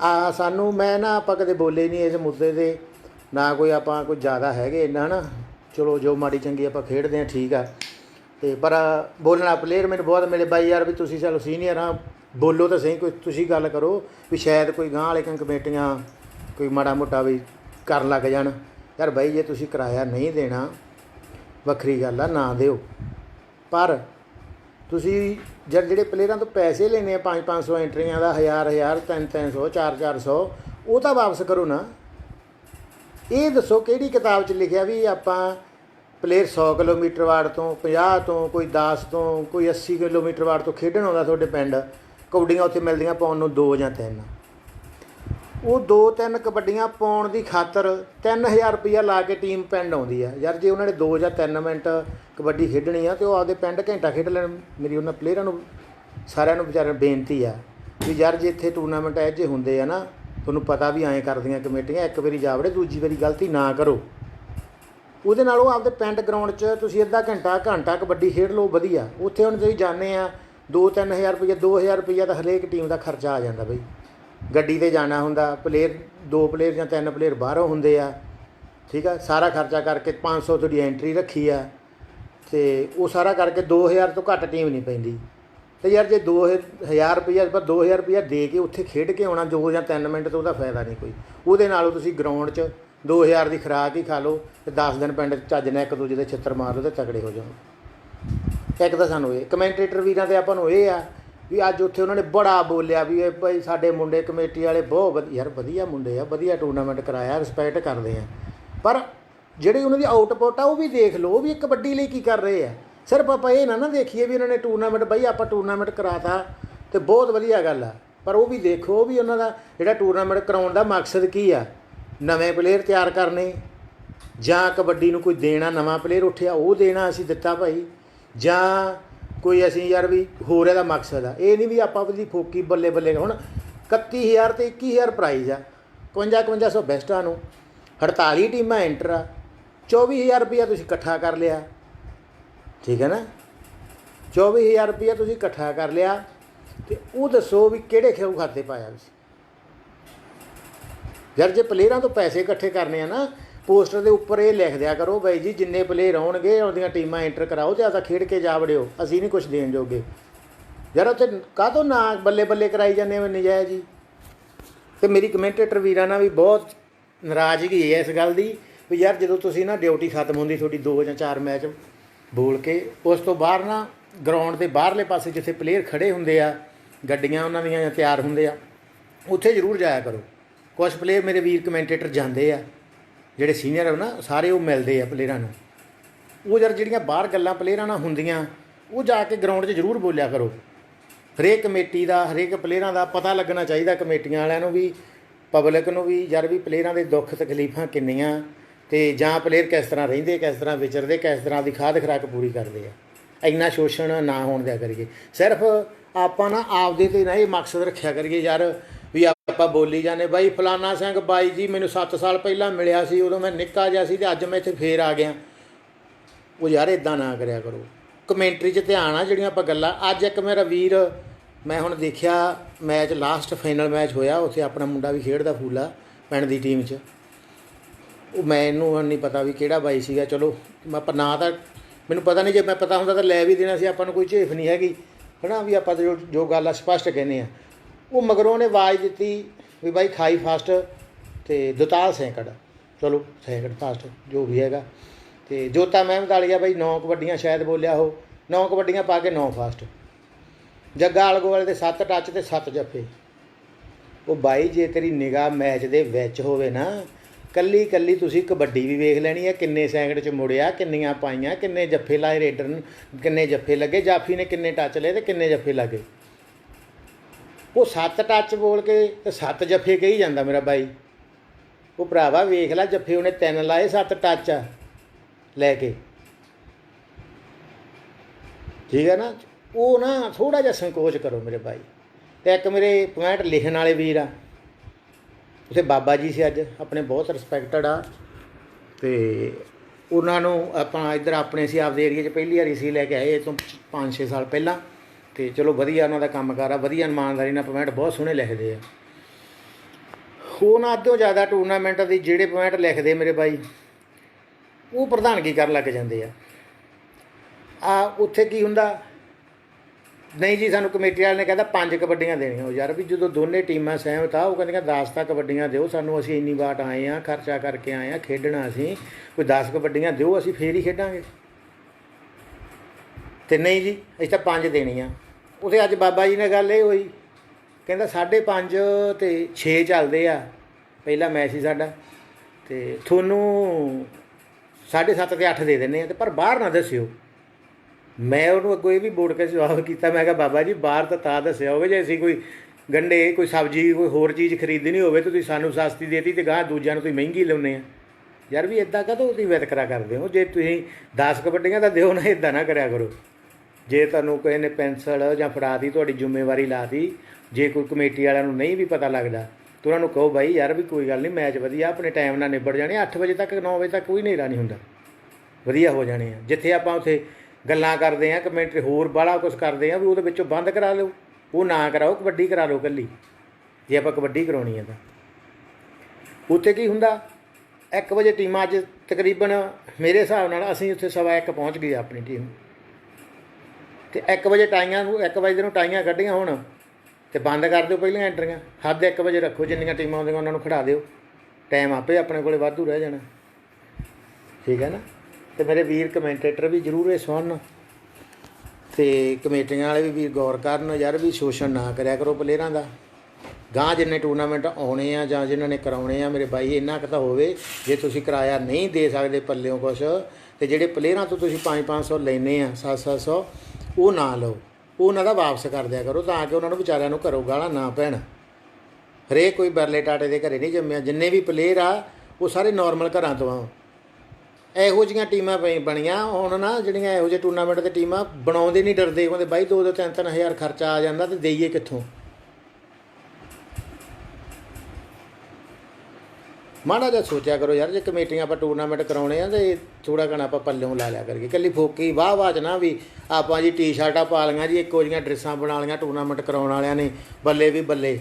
ਆ ਸਾਨੂੰ, ਮੈਂ ਨਾ ਆਪਾਂ ਕਦੇ ਬੋਲੇ ਨਹੀਂ ਇਸ ਮੁੱਦੇ ਤੇ। ਨਾ ਕੋਈ ਆਪਾਂ ਕੋਈ ਜ਼ਿਆਦਾ ਹੈਗੇ ਇੰਨਾ ਨਾ ਚਲੋ, ਜੋ ਮਾੜੀ ਚੰਗੀ ਆਪਾਂ ਖੇਡਦੇ ਆ ਠੀਕ ਆ। ਤੇ ਪਰ ਬੋਲਣਾ ਪਲੇਅਰ ਮੈਨੂੰ ਬਹੁਤ ਮਿਲੇ, ਬਾਈ ਯਾਰ ਵੀ ਤੁਸੀਂ ਚਲੋ ਸੀਨੀਅਰ ਆ, ਬੋਲੋ ਤਾਂ ਸਹੀ, ਕੋਈ ਤੁਸੀਂ ਗੱਲ ਕਰੋ ਵੀ ਸ਼ਾਇਦ ਕੋਈ ਗਾਂ ਵਾਲੇ ਕਮੇਟੀਆਂ ਕੋਈ ਮਾੜਾ ਮੋਟਾ ਵੀ ਕਰਨ ਲੱਗ ਜਾਣ। ਯਾਰ ਬਾਈ, ਜੇ ਤੁਸੀਂ ਕਿਰਾਇਆ ਨਹੀਂ ਦੇਣਾ, ਵੱਖਰੀ ਗੱਲ ਆ, ਨਾ ਦਿਓ। ਪਰ ਤੁਸੀਂ ਜਦ ਜਿਹੜੇ ਪਲੇਅਰਾਂ ਤੋਂ ਪੈਸੇ ਲੈਣੇ ਆ 5-500 ਐਂਟਰੀਆਂ ਦਾ 1000 1000 3-300 4-400 ਉਹ ਤਾਂ ਵਾਪਸ ਕਰੋ ਨਾ। ਇਹ ਦੱਸੋ ਕਿਹੜੀ ਕਿਤਾਬ 'ਚ ਲਿਖਿਆ ਵੀ ਆਪਾਂ ਪਲੇਅਰ 100 ਕਿਲੋਮੀਟਰ ਵਾਰ ਤੋਂ 50 ਤੋਂ, ਕੋਈ 10 ਤੋਂ, ਕੋਈ 80 ਕਿਲੋਮੀਟਰ ਵਾਰ ਤੋਂ ਖੇਡਣ ਆਉਂਦਾ ਤੁਹਾਡੇ ਪਿੰਡ। ਕੌਡੀਆਂ ਉੱਥੇ ਮਿਲਦੀਆਂ ਪਾਉਣ ਨੂੰ 2 ਜਾਂ 3 ਉਹ 2-3 ਕਬੱਡੀਆਂ ਪਾਉਣ ਦੀ ਖਾਤਰ 3000 ਰੁਪਇਆ ਲਾ ਕੇ ਟੀਮ ਪਿੰਡ ਆਉਂਦੀ ਆ। ਯਾਰ ਜੇ ਉਹਨਾਂ ਨੇ 2 ਜਾਂ 3 ਮਿੰਟ ਕਬੱਡੀ ਖੇਡਣੀ ਆ ਤੇ ਉਹ ਆਪਦੇ ਪਿੰਡ ਘੰਟਾ ਖੇਡ ਲੈਣ। ਮੇਰੀ ਉਹਨਾਂ ਪਲੇਅਰਾਂ ਨੂੰ, ਸਾਰਿਆਂ ਨੂੰ ਵਿਚਾਰਿਆਂ ਬੇਨਤੀ ਆ ਵੀ ਯਾਰ ਜੇ ਇੱਥੇ ਟੂਰਨਾਮੈਂਟ ਇਹੋ ਜਿਹੇ ਹੁੰਦੇ ਆ ਨਾ, ਤੁਹਾਨੂੰ ਪਤਾ ਵੀ ਐਂ ਕਰਦੀਆਂ ਕਮੇਟੀਆਂ, ਇੱਕ ਵਾਰੀ ਜਾਵੜੇ ਦੂਜੀ ਵਾਰੀ ਗਲਤੀ ਨਾ ਕਰੋ। ਉਹਦੇ ਨਾਲ ਉਹ ਆਪਦੇ ਪਿੰਡ ਗਰਾਊਂਡ 'ਚ ਤੁਸੀਂ ਅੱਧਾ ਘੰਟਾ ਘੰਟਾ ਕਬੱਡੀ ਖੇਡ ਲਓ, ਵਧੀਆ। ਉੱਥੇ ਹੁਣ ਤੁਸੀਂ ਜਾਂਦੇ ਆ 2-3000 ਰੁਪਏ 2000 ਰੁਪਏ ਤਾਂ ਹਰੇਕ ਟੀਮ ਦਾ ਖਰਚਾ ਆ ਜਾਂਦਾ ਬਈ। ਗੱਡੀ ਤੇ ਜਾਣਾ ਹੁੰਦਾ ਪਲੇਅਰ ਦੋ ਪਲੇਅਰ ਜਾਂ ਤਿੰਨ ਪਲੇਅਰ ਬਾਹਰੋਂ ਹੁੰਦੇ ਆ, ਠੀਕ ਆ? ਸਾਰਾ ਖਰਚਾ ਕਰਕੇ 500 ਤੁਹਾਡੀ ਐਂਟਰੀ ਰੱਖੀ ਆ, ਤੇ ਉਹ ਸਾਰਾ ਕਰਕੇ 2000 ਤੋਂ ਘੱਟ ਟੀਮ ਨਹੀਂ ਪੈਂਦੀ। ਤੇ ਯਾਰ ਜੇ 2000 ਰੁਪਇਆ ਪਰ 2000 ਰੁਪਇਆ ਦੇ ਕੇ ਉੱਥੇ ਖੇਡ ਕੇ ਆਉਣਾ 2 ਜਾਂ 3 ਮਿੰਟ ਤੋਂ ਉਹਦਾ ਫਾਇਦਾ ਨਹੀਂ ਕੋਈ। ਉਹਦੇ ਨਾਲੋਂ ਤੁਸੀਂ ਗਰਾਊਂਡ 'ਚ 2000 ਦੀ ਖੁਰਾਕ ਹੀ ਖਾ ਲਓ ਤੇ 10 ਦਿਨ ਪਿੰਡ 'ਚ ਚੱਜ ਨਾਲ ਇੱਕ ਦੂਜੇ ਦੇ ਛਿੱਤਰ ਮਾਰ ਲਓ ਤੇ ਤਕੜੇ ਹੋ ਜਾਓ। ਇੱਕ ਤਾਂ ਸਾਨੂੰ ਇਹ ਕਮੈਂਟੇਟਰ ਵੀਰਾਂ ਤੇ ਆਪਾਂ ਨੂੰ ਇਹ ਆ ਵੀ ਅੱਜ ਉੱਥੇ ਉਹਨਾਂ ਨੇ ਬੜਾ ਬੋਲਿਆ ਵੀ ਇਹ ਭਾਈ ਸਾਡੇ ਮੁੰਡੇ ਕਮੇਟੀ ਵਾਲੇ ਬਹੁਤ ਵਧੀਆ ਯਾਰ ਵਧੀਆ ਮੁੰਡੇ ਆ, ਵਧੀਆ ਟੂਰਨਾਮੈਂਟ ਕਰਾਇਆ ਰਿਸਪੈਕਟ ਕਰਦੇ ਆ। ਪਰ ਜਿਹੜੀ ਉਹਨਾਂ ਦੀ ਆਊਟਪੁੱਟ ਆ ਉਹ ਵੀ ਦੇਖ ਲਓ, ਉਹ ਵੀ ਕਬੱਡੀ ਲਈ ਕੀ ਕਰ ਰਹੇ ਆ। ਸਿਰਫ ਆਪਾਂ ਇਹ ਨਾ ਨਾ ਦੇਖੀਏ ਵੀ ਉਹਨਾਂ ਨੇ ਟੂਰਨਾਮੈਂਟ ਬਈ ਆਪਾਂ ਟੂਰਨਾਮੈਂਟ ਕਰਾਤਾ ਤੇ ਬਹੁਤ ਵਧੀਆ ਗੱਲ ਆ। ਪਰ ਉਹ ਵੀ ਦੇਖੋ ਵੀ ਉਹਨਾਂ ਦਾ ਜਿਹੜਾ ਟੂਰਨਾਮੈਂਟ ਕਰਾਉਣ ਦਾ ਮਕਸਦ ਕੀ ਆ? ਨਵੇਂ ਪਲੇਅਰ ਤਿਆਰ ਕਰਨੇ। ਜਾਂ ਕਬੱਡੀ ਨੂੰ ਕੋਈ ਦੇਣਾ, ਨਵਾਂ ਪਲੇਅਰ ਉੱਠਿਆ, ਉਹ ਦੇਣਾ ਅਸੀਂ ਦਿੱਤਾ ਭਾਈ। ਜਾਂ ਕੋਈ ਅਸੀਂ ਯਾਰ ਵੀ ਹੋਰ ਇਹਦਾ ਮਕਸਦ ਆ। ਇਹ ਨਹੀਂ ਵੀ ਆਪਾਂ ਉਹਦੀ ਫੋਕੀ ਬੱਲੇ ਬੱਲੇ ਹੁਣ 31000 ਤੇ 21000 ਪ੍ਰਾਈਜ਼ ਆ। 55 5500 ਬੈਸਟਾਂ ਨੂੰ। 48 ਟੀਮਾਂ ਐਂਟਰ ਆ। 24000 ਰੁਪਇਆ ਤੁਸੀਂ ਇਕੱਠਾ ਕਰ ਲਿਆ। ਠੀਕ ਹੈ ਨਾ? 24000 ਰੁਪਇਆ ਤੁਸੀਂ ਇਕੱਠਾ ਕਰ ਲਿਆ। ਤੇ ਉਹ ਦੱਸੋ ਵੀ ਕਿਹੜੇ ਖੇਉ ਖਾਤੇ ਪਾਇਆ ਤੁਸੀਂ? ਯਾਰ ਜੇ ਪਲੇਅਰਾਂ ਤੋਂ ਪੈਸੇ ਇਕੱਠੇ ਕਰਨੇ ਆ ਨਾ ਪੋਸਟਰ ਦੇ ਉੱਪਰ ਇਹ ਲਿਖ ਦਿਆ ਕਰੋ, ਬਾਈ ਜੀ, ਜਿੰਨੇ ਪਲੇਅਰ ਆਉਣਗੇ, ਉਹਦੀਆਂ ਟੀਮਾਂ ਐਂਟਰ ਕਰਾਓ ਤੇ ਆਦਾ ਖੇਡ ਕੇ ਜਾ ਵੜਿਓ। ਅਸੀਂ ਨਹੀਂ ਕੁਝ ਦੇਣ ਜੋਗੇ। ਯਾਰ ਉੱਥੇ ਕਾਹਤੋਂ ਨਾ ਬੱਲੇ ਬੱਲੇ ਕਰਾਈ ਜਾਂਦੇ ਆ ਨਜਾਇਜ਼ ਜੀ? ਤੇ ਮੇਰੀ ਕਮੈਂਟੇਟਰ ਵੀਰਾਂ ਨਾਲ ਵੀ ਬਹੁਤ ਨਾਰਾਜ਼ਗੀ ਹੈ ਇਸ ਗੱਲ ਦੀ, ਵੀ ਯਾਰ ਜਦੋਂ ਤੁਸੀਂ ਨਾ ਡਿਊਟੀ ਖਤਮ ਹੁੰਦੀ ਤੁਹਾਡੀ 2 ਜਾਂ 4 ਮੈਚ ਬੋਲ ਕੇ, ਉਸ ਤੋਂ ਬਾਹਰ ਨਾ ਗਰਾਊਂਡ ਦੇ ਬਾਹਰਲੇ ਪਾਸੇ ਜਿੱਥੇ ਪਲੇਅਰ ਖੜੇ ਹੁੰਦੇ ਆ, ਗੱਡੀਆਂ ਉਹਨਾਂ ਦੀਆਂ ਤਿਆਰ ਹੁੰਦੇ ਆ, ਉੱਥੇ ਜ਼ਰੂਰ ਜਾਇਆ ਕਰੋ। ਕੁਝ ਪਲੇਅਰ ਮੇਰੇ ਵੀਰ ਕਮੈਂਟੇਟਰ ਜਾਂਦੇ ਆ। ਜਿਹੜੇ ਸੀਨੀਅਰ ਆ ਨਾ, ਸਾਰੇ ਉਹ ਮਿਲਦੇ ਆ ਪਲੇਅਰਾਂ ਨੂੰ। ਉਹ ਯਾਰ ਜਿਹੜੀਆਂ ਬਾਹਰ ਗੱਲਾਂ ਪਲੇਅਰਾਂ ਨਾਲ ਹੁੰਦੀਆਂ, ਉਹ ਜਾ ਕੇ ਗਰਾਊਂਡ 'ਚ ਜ਼ਰੂਰ ਬੋਲਿਆ ਕਰੋ। ਹਰੇਕ ਕਮੇਟੀ ਦਾ, ਹਰੇਕ ਪਲੇਅਰਾਂ ਦਾ ਪਤਾ ਲੱਗਣਾ ਚਾਹੀਦਾ ਕਮੇਟੀਆਂ ਵਾਲਿਆਂ ਨੂੰ ਵੀ ਪਬਲਿਕ ਨੂੰ ਵੀ, ਯਾਰ ਵੀ ਪਲੇਅਰਾਂ ਦੇ ਦੁੱਖ ਤਕਲੀਫਾਂ ਕਿੰਨੀਆਂ, ਤੇ ਜਾਂ ਪਲੇਅਰ ਕਿਸ ਤਰ੍ਹਾਂ ਰਹਿੰਦੇ, ਕਿਸ ਤਰ੍ਹਾਂ ਵਿਚਰਦੇ, ਕਿਸ ਤਰ੍ਹਾਂ ਦੀ ਖਾਦ ਖਰਾਕ ਪੂਰੀ ਕਰਦੇ ਆ। ਇੰਨਾ ਸ਼ੋਸ਼ਣ ਨਾ ਹੋਣ ਦਿਆ ਕਰੀਏ। ਸਿਰਫ ਆਪਾਂ ਨਾ ਆਪਦੇ ਤੇ ਨਾ ਇਹ ਮਕਸਦ ਰੱਖਿਆ ਕਰੀਏ, ਯਾਰ ਵੀ ਆਪਾਂ ਬੋਲੀ ਜਾਂਦੇ, ਬਾਈ ਫਲਾਨਾ ਸਿੰਘ ਬਾਈ ਜੀ ਮੈਨੂੰ 7 ਸਾਲ ਪਹਿਲਾਂ ਮਿਲਿਆ ਸੀ, ਉਦੋਂ ਮੈਂ ਨਿੱਕਾ ਜਿਹਾ ਸੀ ਤੇ ਅੱਜ ਮੈਂ ਇੱਥੇ ਫੇਰ ਆ ਗਿਆ। ਉਹ ਯਾਰ ਇਦਾਂ ਨਾ ਕਰਿਆ ਕਰੋ। ਕਮੈਂਟਰੀ 'ਚ ਧਿਆਨ ਆ ਜਿਹੜੀਆਂ ਆਪਾਂ ਗੱਲਾਂ, ਅੱਜ ਇੱਕ ਮੇਰਾ ਵੀਰ, ਮੈਂ ਹੁਣ ਦੇਖਿਆ ਮੈਚ ਲਾਸਟ ਫਾਈਨਲ ਮੈਚ ਹੋਇਆ, ਉੱਥੇ ਆਪਣਾ ਮੁੰਡਾ ਵੀ ਖੇਡਦਾ ਫੂਲਾ ਪਿੰਡ ਦੀ ਟੀਮ 'ਚ। ਉਹ ਮੈਨੂੰ ਹੁਣ ਨਹੀਂ ਪਤਾ ਵੀ ਕਿਹੜਾ ਬਾਈ ਸੀਗਾ, ਚਲੋ, ਮੈਂ ਪਰ ਨਾ ਤਾਂ, ਮੈਨੂੰ ਪਤਾ ਨਹੀਂ, ਜੇ ਮੈਂ ਪਤਾ ਹੁੰਦਾ ਤਾਂ ਲੈ ਵੀ ਦੇਣਾ ਸੀ, ਆਪਾਂ ਨੂੰ ਕੋਈ ਝੇਫ ਨਹੀਂ ਹੈਗੀ। ਹਨਾ, ਵੀ ਆਪਾਂ ਤਾਂ ਜੋ ਜੋ ਗੱਲ ਆ ਸਪਸ਼ਟ ਕਹਿੰਦੇ ਆ। ਉਹ ਮਗਰੋਂ ਨੇ ਆਵਾਜ਼ ਦਿੱਤੀ ਵੀ ਬਾਈ ਖਾਈ ਫਾਸਟ ਤੇ ਦੁਤਾਲ ਸੈਂਕੜ। ਚਲੋ, ਸੈਂਕੜ ਫਾਸਟ, ਜੋ ਵੀ ਹੈਗਾ। ਤੇ ਜੋਤਾ ਮਹਿਮਦਾਲੀਆ ਬਾਈ ਬਈ 9 ਕਬੱਡੀਆਂ ਸ਼ਾਇਦ ਬੋਲਿਆ ਉਹ। 9 ਕਬੱਡੀਆਂ ਪਾ ਕੇ 9 ਫਾਸਟ। ਜੱਗਾ ਆਲਗੋਵਾਲ ਦੇ 7 ਟੱਚ ਤੇ 7 ਜੱਫੇ। ਉਹ ਬਾਈ, ਜੇ ਤੇਰੀ ਨਿਗਾਹ ਮੈਚ ਦੇ ਵਿੱਚ ਹੋਵੇ ਨਾ, ਕੱਲੀ ਕੱਲੀ ਤੁਸੀਂ ਕਬੱਡੀ ਵੀ ਵੇਖ ਲੈਣੀ ਹੈ ਕਿੰਨੇ ਸੈਂਕੜ ਚ ਮੁੜਿਆ, ਕਿੰਨੀਆਂ ਪਾਈਆਂ, ਕਿੰਨੇ ਜੱਫੇ ਲਾਏ ਰੇਡਰ ਨੂੰ ਕਿੰਨੇ ਜੱਫੇ ਲੱਗੇ, ਜਾਫੀ ਨੇ ਕਿੰਨੇ ਟੱਚ ਲਏ ਤੇ ਕਿੰਨੇ ਜੱਫੇ ਲੱਗੇ। ਉਹ ਸੱਤ ਟੱਚ ਬੋਲ ਕੇ ਤੇ ਸੱਤ ਜੱਫੇ ਕਹੀ ਜਾਂਦਾ ਮੇਰਾ ਬਾਈ। ਉਹ ਭਰਾਵਾ ਵੇਖ ਲੈ ਜੱਫੇ ਉਹਨੇ ਤਿੰਨ ਲਾਏ ਸੱਤ ਟੱਚ ਲੈ ਕੇ। ਠੀਕ ਹੈ ਨਾ? ਉਹ ਨਾ ਥੋੜਾ ਜਿਹਾ ਸੰਕੋਚ ਕਰੋ ਮੇਰੇ ਭਾਈ ਤੇ ਇੱਕ ਮੇਰੇ ਪੁਆਇੰਟ ਲਿਖਣ ਵਾਲੇ ਵੀਰ ਆ। ਉਥੇ ਬਾਬਾ ਜੀ ਸੀ ਅੱਜ, ਆਪਣੇ ਬਹੁਤ ਰਿਸਪੈਕਟਡ ਆ। ਤੇ ਉਹਨਾਂ ਨੂੰ ਆਪਾਂ ਇੱਧਰ ਆਪਣੇ ਸੀ, ਆਪਦੇ ਏਰੀਆ 'ਚ ਪਹਿਲੀ ਵਾਰੀ ਸੀ ਲੈ ਕੇ ਆਏ, ਇਹ ਤੋਂ 5-6 ਸਾਲ ਪਹਿਲਾਂ। ਤੇ ਚਲੋ ਵਧੀਆ ਉਹਨਾਂ ਦਾ ਕੰਮਕਾਰ ਆ, ਵਧੀਆ ਇਮਾਨਦਾਰੀ ਨਾਲ ਪੁਆਇੰਟ ਬਹੁਤ ਸੋਹਣੇ ਲਿਖਦੇ ਆ। ਉਹਨਾਂ ਅੱਧੋਂ ਜ਼ਿਆਦਾ ਟੂਰਨਾਮੈਂਟ ਦੀ ਜਿਹੜੇ ਪੁਆਇੰਟ ਲਿਖਦੇ ਮੇਰੇ ਬਾਈ, ਉਹ ਪ੍ਰਧਾਨਗੀ ਕਰਨ ਲੱਗ ਜਾਂਦੇ ਆ। ਆ ਉੱਥੇ ਕੀ ਹੁੰਦਾ? ਨਹੀਂ ਜੀ, ਸਾਨੂੰ ਕਮੇਟੀ ਵਾਲੇ ਨੇ ਕਹਿੰਦਾ ਪੰਜ ਕਬੱਡੀਆਂ ਦੇਣੀਆਂ ਉਹ ਯਾਰ, ਵੀ ਜਦੋਂ ਦੋਨੇ ਟੀਮਾਂ ਸਹਿਮਤ ਆ ਉਹ ਕਹਿੰਦੀਆਂ 10 ਤਾਂ ਕਬੱਡੀਆਂ ਦਿਓ, ਸਾਨੂੰ ਅਸੀਂ ਇੰਨੀ ਵਾਟ ਆਏ ਆ, ਖਰਚਾ ਕਰਕੇ ਆਏ ਆ, ਖੇਡਣਾ ਅਸੀਂ, ਕੋਈ 10 ਕਬੱਡੀਆਂ ਦਿਓ, ਅਸੀਂ ਫੇਰ ਹੀ ਖੇਡਾਂਗੇ। ਤੇ ਨਹੀਂ ਜੀ, ਅਸੀਂ ਤਾਂ ਪੰਜ ਦੇਣੀਆਂ। ਉਹਦੇ ਅੱਜ ਬਾਬਾ ਜੀ ਨਾਲ ਗੱਲ ਇਹ ਹੋਈ। ਕਹਿੰਦਾ 5.5 ਤੇ 6 ਚੱਲਦੇ ਆ। ਪਹਿਲਾ ਮੈਚ ਸੀ ਸਾਡਾ। ਤੇ ਤੁਹਾਨੂੰ 7.5 ਤੇ 8 ਦੇ ਦਿੰਨੇ ਆ ਤੇ ਪਰ ਬਾਹਰ ਨਾ ਦੱਸਿਓ। ਮੈਂ ਉਹਨੂੰ ਅੱਗੋਂ ਇਹ ਵੀ ਬੋੜ ਕੇ ਜਵਾਬ ਕੀਤਾ। ਮੈਂ ਕਿਹਾ, ਬਾਬਾ ਜੀ, ਬਾਹਰ ਤਾਂ ਤਾਂ ਦੱਸਿਆ ਹੋਵੇ ਜੇ ਅਸੀਂ ਕੋਈ ਗੰਡੇ ਕੋਈ ਸਬਜ਼ੀ, ਕੋਈ ਹੋਰ ਚੀਜ਼ ਖਰੀਦਣੀ ਹੋਵੇ ਤਾਂ ਤੁਸੀਂ ਸਾਨੂੰ ਸਸਤੀ ਦੇਤੀ ਤੇ ਗਾਹ ਦੂਜਿਆਂ ਨੂੰ ਤੁਸੀਂ ਮਹਿੰਗੀ ਲਾਉਨੇ ਆ। ਯਾਰ ਵੀ ਇਦਾਂ ਕਦੋਂ ਤੁਸੀਂ ਵਿਤਕਰਾ ਕਰਦੇ ਹੋ? ਜੇ ਤੁਸੀਂ 10 ਕਬੱਡੀਆਂ ਤਾਂ ਦਿਓ ਨਾ ਇਦਾਂ ਨਾ ਕਰਿਆ ਕਰੋ। ਜੇ ਤੁਹਾਨੂੰ ਕਿਸੇ ਨੇ ਪੈਨਸਲ ਜਾਂ ਫੜਾ ਦੀ ਤੁਹਾਡੀ ਜ਼ਿੰਮੇਵਾਰੀ ਲਾਤੀ, ਜੇ ਕੋਈ ਕਮੇਟੀ ਵਾਲਿਆਂ ਨੂੰ ਨਹੀਂ ਵੀ ਪਤਾ ਲੱਗਦਾ, ਤਾਂ ਉਹਨਾਂ ਨੂੰ ਕਹੋ ਬਾਈ ਯਾਰ ਵੀ ਕੋਈ ਗੱਲ ਨਹੀਂ, ਮੈਚ ਵਧੀਆ, ਆਪਣੇ ਟਾਈਮ ਨਾਲ ਨਿਬੜ ਜਾਣੇ 8 ਵਜੇ ਤੱਕ 9 ਵਜੇ ਤੱਕ ਕੋਈ ਹਨੇਰਾ ਨਹੀਂ ਹੁੰਦਾ। ਵਧੀਆ ਹੋ ਜਾਣੇ ਆ। ਜਿੱਥੇ ਆਪਾਂ ਉੱਥੇ ਗੱਲਾਂ ਕਰਦੇ ਆ ਕਮੈਂਟ ਹੋਰ ਬਾਲਾ ਕੁਝ ਕਰਦੇ ਆ, ਵੀ ਉਹਦੇ ਵਿੱਚੋਂ ਬੰਦ ਕਰਾ ਲਓ ਉਹ ਨਾ ਕਰਾਓ, ਕਬੱਡੀ ਕਰਾ ਲਓ ਕੱਲੀ ਜੇ ਆਪਾਂ ਕਬੱਡੀ ਕਰਾਉਣੀ ਹੈ ਤਾਂ। ਉੱਥੇ ਕੀ ਹੁੰਦਾ? 1 ਵਜੇ ਟੀਮਾਂ ਅੱਜ ਤਕਰੀਬਨ ਮੇਰੇ ਹਿਸਾਬ ਨਾਲ ਅਸੀਂ ਉੱਥੇ ਸਵਾ 1 ਪਹੁੰਚ ਗਏ ਆਪਣੀ ਟੀਮ ਤੇ 1 ਵਜੇ ਟਾਈਆਂ ਨੂੰ 1 ਵਜੇ ਨੂੰ ਟਾਈਆਂ ਕੱਢੀਆਂ ਹੁਣ, ਤੇ ਬੰਦ ਕਰ ਦਿਓ ਪਹਿਲੀਆਂ ਐਂਟਰੀਆਂ। ਹੱਦ 1 ਵਜੇ ਰੱਖੋ, ਜਿੰਨੀਆਂ ਟੀਮਾਂ ਆਉਂਦੀਆਂ ਉਹਨਾਂ ਨੂੰ ਖੜਾ ਦਿਓ। ਟਾਈਮ ਆਪੇ ਆਪਣੇ ਕੋਲੇ ਵਾਧੂ ਰਹਿ ਜਾਣਾ। ਠੀਕ ਹੈ ਨਾ? ਤੇ ਮੇਰੇ ਵੀਰ ਕਮੈਂਟੇਟਰ ਵੀ ਜ਼ਰੂਰ ਇਹ ਸੁਣਨ। ਤੇ ਕਮੇਟੀਆਂ ਵਾਲੇ ਵੀ ਵੀਰ ਗੌਰ ਕਰਨ, ਯਾਰ ਵੀ ਸ਼ੋਸ਼ਣ ਨਾ ਕਰਿਆ ਕਰੋ ਪਲੇਅਰਾਂ ਦਾ। ਗਾਂ ਜਿੰਨੇ ਟੂਰਨਾਮੈਂਟ ਆਉਣੇ ਆ ਜਾਂ ਜਿਨ੍ਹਾਂ ਨੇ ਕਰਾਉਣੇ ਆ, ਮੇਰੇ ਬਾਈ, ਇੰਨਾ ਕੁ ਤਾਂ ਹੋਵੇ, ਜੇ ਤੁਸੀਂ ਕਿਰਾਇਆ ਨਹੀਂ ਦੇ ਸਕਦੇ ਪੱਲਿਓਂ ਕੁਛ, ਤੇ ਜਿਹੜੇ ਪਲੇਅਰਾਂ ਤੋਂ ਤੁਸੀਂ 5-500 ਲੈਨੇ ਆ 7-700 ਉਹ ਨਾ ਲਓ। ਉਹਨਾਂ ਦਾ ਵਾਪਸ ਕਰ ਦਿਆ ਕਰੋ ਤਾਂ ਕਿ ਉਹਨਾਂ ਨੂੰ ਵਿਚਾਰਿਆਂ ਨੂੰ ਘਰੋਂ ਗਾਲਾਂ ਨਾ ਪੈਣ। ਹਰੇਕ ਕੋਈ ਬਰਲੇ ਟਾਟੇ ਦੇ ਘਰੇ ਨਹੀਂ ਜੰਮਿਆ। ਜਿੰਨੇ ਵੀ ਪਲੇਅਰ ਆ, ਉਹ ਸਾਰੇ ਨਾਰਮਲ ਘਰਾਂ ਤੋਂ ਆ। ਇਹੋ ਜਿਹੀਆਂ ਟੀਮਾਂ ਪਈ ਬਣੀਆਂ। ਹੁਣ ਨਾ ਜਿਹੜੀਆਂ ਇਹੋ ਜਿਹੇ ਟੂਰਨਾਮੈਂਟ ਤੇ ਟੀਮਾਂ ਬਣਾਉਂਦੇ ਨਹੀਂ ਡਰਦੇ। ਕਹਿੰਦੇ ਬਾਈ 2-2 3-3 ਹਜ਼ਾਰ ਖਰਚਾ ਆ ਜਾਂਦਾ ਤੇ ਦੇਈਏ ਕਿੱਥੋਂ? ਮਾੜਾ ਜਿਹਾ ਸੋਚਿਆ ਕਰੋ ਯਾਰ, ਜੇ ਕਮੇਟੀਆਂ ਆਪਾਂ ਟੂਰਨਾਮੈਂਟ ਕਰਾਉਣੇ ਆ ਤੇ ਥੋੜਾ ਘਣਾ ਆਪਾਂ ਪੱਲਿਓਂ ਲਾ ਲਿਆ ਕਰੀਏ। ਕੱਲੀ ਫੋਕੀ, ਵਾਹ ਵਾਹ ਚ ਨਾ ਵੀ ਆਪਾਂ ਜੀ ਟੀ-ਸ਼ਰਟਾਂ ਪਾ ਲਈਆਂ ਜੀ, ਇੱਕੋ ਜੀਆਂ ਡਰੈਸਾਂ ਬਣਾ ਲਈਆਂ ਟੂਰਨਾਮੈਂਟ ਕਰਾਉਣ ਵਾਲਿਆਂ ਨੇ, ਬੱਲੇ ਵੀ ਬੱਲੇ।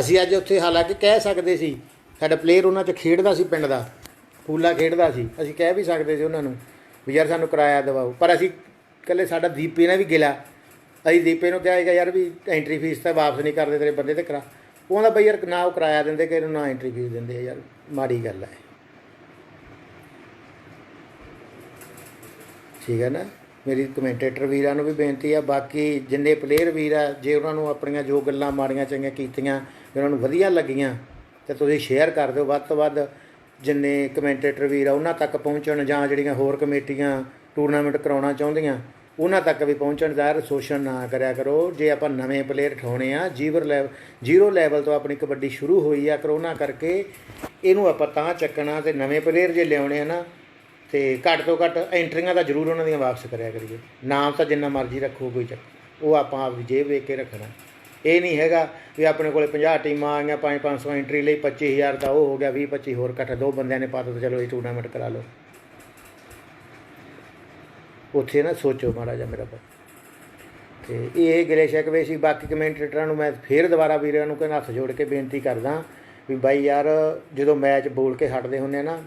ਅਸੀਂ ਅੱਜ ਉੱਥੇ ਹਾਲਾਂਕਿ ਕਹਿ ਸਕਦੇ ਸੀ, ਸਾਡਾ ਪਲੇਅਰ ਉਹਨਾਂ 'ਚ ਖੇਡਦਾ ਸੀ ਪਿੰਡ ਦਾ ਫੂਲਾ ਖੇਡਦਾ ਸੀ, ਅਸੀਂ ਕਹਿ ਵੀ ਸਕਦੇ ਸੀ ਉਹਨਾਂ ਨੂੰ ਵੀ ਯਾਰ ਸਾਨੂੰ ਕਿਰਾਇਆ ਦਿਵਾਓ। ਪਰ ਅਸੀਂ ਇਕੱਲੇ ਸਾਡਾ ਦੀਪੇ ਨੇ ਵੀ ਗਿਲਾ। ਅਸੀਂ ਦੀਪੇ ਨੂੰ ਕਿਹਾ ਹੈਗਾ ਯਾਰ ਵੀ ਐਂਟਰੀ ਫੀਸ ਤਾਂ ਵਾਪਸ ਨਹੀਂ ਕਰਦੇ ਤੇਰੇ ਬੰਦੇ ਤੇ ਕਰਾ। ਉਹ ਕਹਿੰਦਾ ਬਈ ਯਾਰ ਨਾ ਉਹ ਕਿਰਾਇਆ ਦਿੰਦੇ ਕਿ ਇਹਨੂੰ ਨਾ ਐਂਟਰੀ ਫੀਸ ਦਿੰਦੇ ਯਾਰ, ਮਾੜੀ ਗੱਲ ਹੈ ਠੀਕ ਹੈ ਨਾ? ਮੇਰੀ ਕਮੈਂਟੇਟਰ ਵੀਰਾਂ ਨੂੰ ਵੀ ਬੇਨਤੀ ਆ, ਬਾਕੀ ਜਿੰਨੇ ਪਲੇਅਰ ਵੀਰ ਆ, ਜੇ ਉਹਨਾਂ ਨੂੰ ਆਪਣੀਆਂ ਜੋ ਗੱਲਾਂ ਮਾੜੀਆਂ ਚੰਗੀਆਂ ਕੀਤੀਆਂ ਉਹਨਾਂ ਨੂੰ ਵਧੀਆ ਲੱਗੀਆਂ, ਤੇ ਤੁਸੀਂ ਸ਼ੇਅਰ ਕਰ ਦਿਓ। ਵੱਧ ਤੋਂ ਵੱਧ ਜਿੰਨੇ ਕਮੈਂਟੇਟਰ ਵੀਰ ਆ, ਉਹਨਾਂ ਤੱਕ ਪਹੁੰਚਣ ਜਾਂ ਜਿਹੜੀਆਂ ਹੋਰ ਕਮੇਟੀਆਂ ਟੂਰਨਾਮੈਂਟ ਕਰਾਉਣਾ ਚਾਹੁੰਦੀਆਂ ਉਹਨਾਂ ਤੱਕ ਵੀ ਪਹੁੰਚਣ ਦਾ ਸ਼ੋਸ਼ਣ ਨਾ ਕਰਿਆ ਕਰੋ। ਜੇ ਆਪਾਂ ਨਵੇਂ ਪਲੇਅਰ ਠਾਉਣੇ ਆ, ਜੀਵਰ ਲੈਵਲ ਜ਼ੀਰੋ ਲੈਵਲ ਤੋਂ ਆਪਣੀ ਕਬੱਡੀ ਸ਼ੁਰੂ ਹੋਈ ਆ, ਕਰੋਨਾ ਕਰਕੇ ਇਹਨੂੰ ਆਪਾਂ ਤਾਂ ਚੱਕਣਾ ਤੇ ਨਵੇਂ ਪਲੇਅਰ ਜੇ ਲਿਆਉਣੇ ਆ ਨਾ, ਤੇ ਘੱਟ ਤੋਂ ਘੱਟ ਐਂਟਰੀਆਂ ਦਾ ਜ਼ਰੂਰ ਉਹਨਾਂ ਦੀਆਂ ਵਾਪਸ ਕਰਿਆ ਕਰੀਏ। ਨਾਮ ਤਾਂ ਜਿੰਨਾ ਮਰਜ਼ੀ ਰੱਖੋ ਕੋਈ ਚੱਕ ਉਹ ਆਪਾਂ ਆਪ ਦੀ ਜੇਬ ਵੇਖ ਕੇ ਰੱਖਣਾ। ਇਹ ਨਹੀਂ ਹੈਗਾ ਵੀ ਆਪਣੇ ਕੋਲੇ 50 ਟੀਮਾਂ ਆਈਆਂ ਗਈਆਂ 5-500 ਐਂਟਰੀ ਲਈ 25000 ਦਾ ਉਹ ਹੋ ਗਿਆ 20 25 ਹੋਰ ਇਕੱਠ ਦੋ ਬੰਦਿਆਂ ਨੇ ਪਾ ਦਿੱਤਾ, ਚਲੋ ਇਹ ਟੂਰਨਾਮੈਂਟ ਕਰਾ ਲਓ। ਉੱਥੇ ਨਾ ਸੋਚੋ ਮਾੜਾ ਜਿਹਾ ਮੇਰਾ ਭਾਈ ਤੇ ਇਹ ਗਿਲੇ ਸ਼ਿਕਵੇ ਸੀ, ਬਾਕੀ ਕਮੈਂਟੇਟਰਾਂ ਨੂੰ ਮੈਂ ਫੇਰ ਦੁਬਾਰਾ ਵੀਰਾਂ ਨੂੰ ਕਹਿੰਦਾ ਹੱਥ ਜੋੜ ਕੇ ਬੇਨਤੀ ਕਰਦਾ ਵੀ ਬਾਈ ਯਾਰ, ਜਦੋਂ ਮੈਚ ਬੋਲ ਕੇ ਹਟਦੇ ਹੁੰਨੇ ਨਾ,